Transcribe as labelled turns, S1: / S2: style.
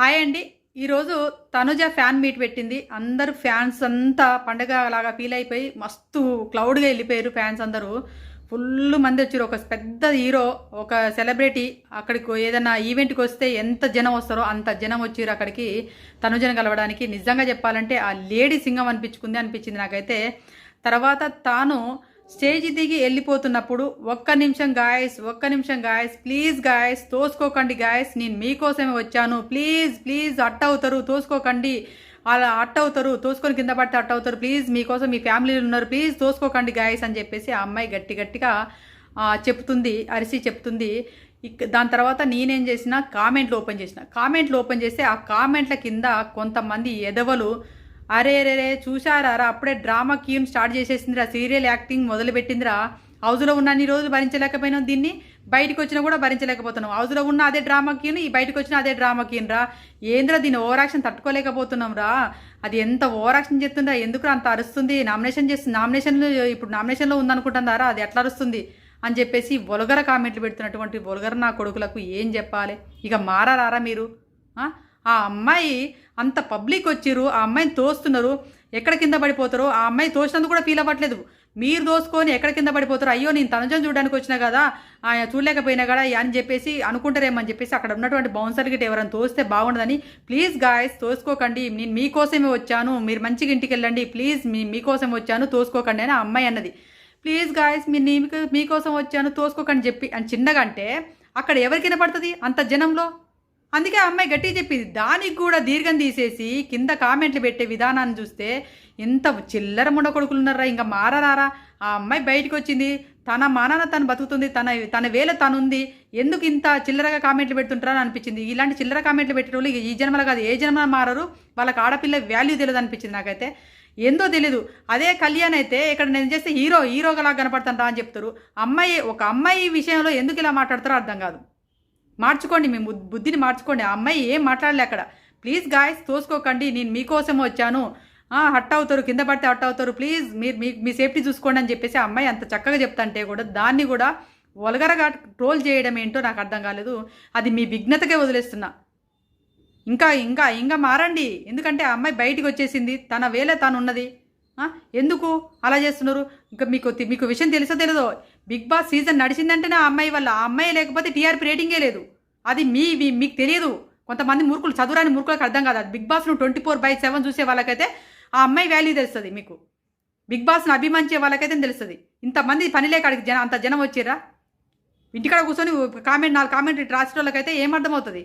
S1: Hi అండి. ఈరోజు Tanuja fan meet పెట్టింది. అందరు ఫ్యాన్స్ అంతా పండగ లాగా ఫీల్ అయిపోయి మస్తు క్లౌడ్గా వెళ్ళిపోయారు ఫ్యాన్స్ అందరూ. ఫుల్ మంది వచ్చారు. ఒక పెద్ద హీరో ఒక సెలబ్రిటీ అక్కడికి ఏదైనా ఈవెంట్కి వస్తే ఎంత జనం వస్తారో అంత జనం వచ్చారు అక్కడికి. తనుజను కలవడానికి నిజంగా చెప్పాలంటే ఆ లేడీ సింగం అనిపించుకుంది అనిపించింది నాకైతే. తర్వాత తాను స్టేజ్ దిగి వెళ్ళిపోతున్నప్పుడు ఒక్క నిమిషం గాయస్ ఒక్క నిమిషం గాయస్ ప్లీజ్ గాయస్ తోసుకోకండి గాయస్ నేను మీకోసమే వచ్చాను. ప్లీజ్ ప్లీజ్ అట్ట అవుతారు తోసుకోకండి. అలా అట్ట అవుతారు తోసుకొని కింద పడితే అట్ట అవుతారు ప్లీజ్ మీకోసం మీ ఫ్యామిలీలు ఉన్నారు. ప్లీజ్ తోసుకోకండి గాయస్ అని చెప్పేసి ఆ అమ్మాయి గట్టి గట్టిగా చెప్తుంది అరిసి చెప్తుంది. ఇక దాని తర్వాత నేనేం చేసిన కామెంట్లు ఓపెన్ చేసిన. కామెంట్లు ఓపెన్ చేస్తే ఆ కామెంట్ల కింద కొంతమంది ఎదవలు అరే రే రే చూశారా రా, అప్పుడే డ్రామా క్యూన్ స్టార్ట్ చేసేసిందిరా సీరియల్ యాక్టింగ్ మొదలుపెట్టిందిరా. హౌస్లో ఉన్న అన్ని రోజులు భరించలేకపోయినాం దీన్ని బయటకు వచ్చినా కూడా భరించలేకపోతున్నాం హౌస్లో ఉన్న అదే డ్రామా క్యూన్ ఈ బయటకు వచ్చిన అదే డ్రామా క్యూన్ రా ఏంద్రా దీని ఓవరాక్షన్ తట్టుకోలేకపోతున్నాం రా అది ఎంత ఓవరాక్షన్ చెప్తుందా ఎందుకు అంత అరుస్తుంది? నామినేషన్ చేస్తుంది నామినేషన్లు ఇప్పుడు నామినేషన్లో ఉందనుకుంటుందారా అది ఎట్లా అరుస్తుంది? అని చెప్పేసి వొలగర కామెంట్లు పెడుతున్నటువంటి వొలగర నా కొడుకులకు ఏం చెప్పాలి? ఇక మారారా మీరు? ఆ? అమ్మాయి అంత పబ్లిక్ వచ్చిర్రు ఆ అమ్మాయిని తోస్తున్నారు. ఎక్కడ కింద పడిపోతారో ఆ అమ్మాయి తోసినందుకు కూడా ఫీల్ అవ్వట్లేదు. మీరు దోసుకొని ఎక్కడ కింద పడిపోతారు అయ్యో నేను తనజం చూడడానికి వచ్చినా కదా ఆయన చూడలేకపోయినా కదా అని చెప్పేసి అనుకుంటారేమని చెప్పేసి అక్కడ ఉన్నటువంటి బౌన్సర్ గిట్ ఎవరైనా తోస్తే బాగుండదని. ప్లీజ్ గాయస్ తోసుకోకండి. నేను మీకోసమే వచ్చాను. మీరు మంచిగా ఇంటికి వెళ్ళండి. ప్లీజ్ మీ మీకోసం వచ్చాను. తోసుకోకండి అని ఆ అమ్మాయి అన్నది. ప్లీజ్ గాయస్ మీ మీకు మీకోసం వచ్చాను. తోసుకోకండి చెప్పి అని చిన్నగా అంటే అక్కడ ఎవరికైనా పడుతుంది? అంత జనంలో? అందుకే ఆ అమ్మాయి గట్టిగా చెప్పింది దానికి కూడా దీర్ఘం తీసేసి కింద కామెంట్లు పెట్టే విధానాన్ని చూస్తే ఎంత చిల్లర ముండ కొడుకులు ఉన్నారా ఇంకా మారరారా? ఆ అమ్మాయి బయటకు వచ్చింది తన మానాన తను బతుకుతుంది తన తన వేల తనుంది ఎందుకు ఇంత చిల్లరగా కామెంట్లు పెడుతుంటారని అనిపించింది. ఇలాంటి చిల్లర కామెంట్లు పెట్టేటోళ్ళు ఈ జన్మలో కాదు ఏ జన్మ మారరు వాళ్ళకి ఆడపిల్ల వాల్యూ తెలియదు అనిపించింది నాకైతే. ఏందో తెలీదు. అదే కళ్యాణ్ అయితే ఇక్కడ నేను చేస్తే హీరో హీరోగా లాగా కనపడుతుంటా అని చెప్తారు. అమ్మాయి ఒక అమ్మాయి విషయంలో ఎందుకు ఇలా మాట్లాడతారో అర్థం కాదు. మార్చుకోండి మీ బుద్ధిని మార్చుకోండి. ఆ అమ్మాయి ఏం మాట్లాడలే అక్కడ. ప్లీజ్ గాయస్ తోసుకోకండి నేను మీకోసం వచ్చాను. హట్ అవుతారు కింద పడితే హట్ అవుతారు. ప్లీజ్ మీరు మీ మీ సేఫ్టీ చూసుకోండి అని చెప్పేసి ఆ అమ్మాయి అంత చక్కగా చెప్తాంటే కూడా దాన్ని కూడా వలగరగా ట్రోల్ చేయడం ఏంటో నాకు అర్థం కాలేదు. అది మీ విఘ్నతకే వదిలేస్తున్నా. ఇంకా ఇంకా ఇంకా మారండి. ఎందుకంటే ఆ అమ్మాయి బయటికి వచ్చేసింది. తన వేళ తాను ఉన్నది ఎందుకు? అలా చేస్తున్నారు? ఇంకా మీకు మీకు విషయం తెలుసో తెలియదో బిగ్ బాస్ సీజన్ నడిచిందంటేనే ఆ అమ్మాయి వల్ల. ఆ అమ్మాయి లేకపోతే టీఆర్పీ రేటింగే లేదు. అది మీ మీకు తెలియదు. కొంతమంది మూర్ఖులు చదువురాని మూర్ఖులకు అర్థం కాదు అది. బిగ్ బాస్ను ట్వంటీ ఫోర్ బై సెవెన్ చూసే వాళ్ళకైతే ఆ అమ్మాయి వాల్యూ తెలుస్తుంది మీకు. బిగ్ బాస్ను అభిమానించే వాళ్ళకైతే తెలుస్తుంది. ఇంతమంది పని లేక అడిగి జనం అంత జనం వచ్చిర్రా? ఇంటికాడ కూర్చొని కామెంట్ నాలుగు కామెంట్ రాసిన వాళ్ళకైతే ఏం అర్థమవుతుంది?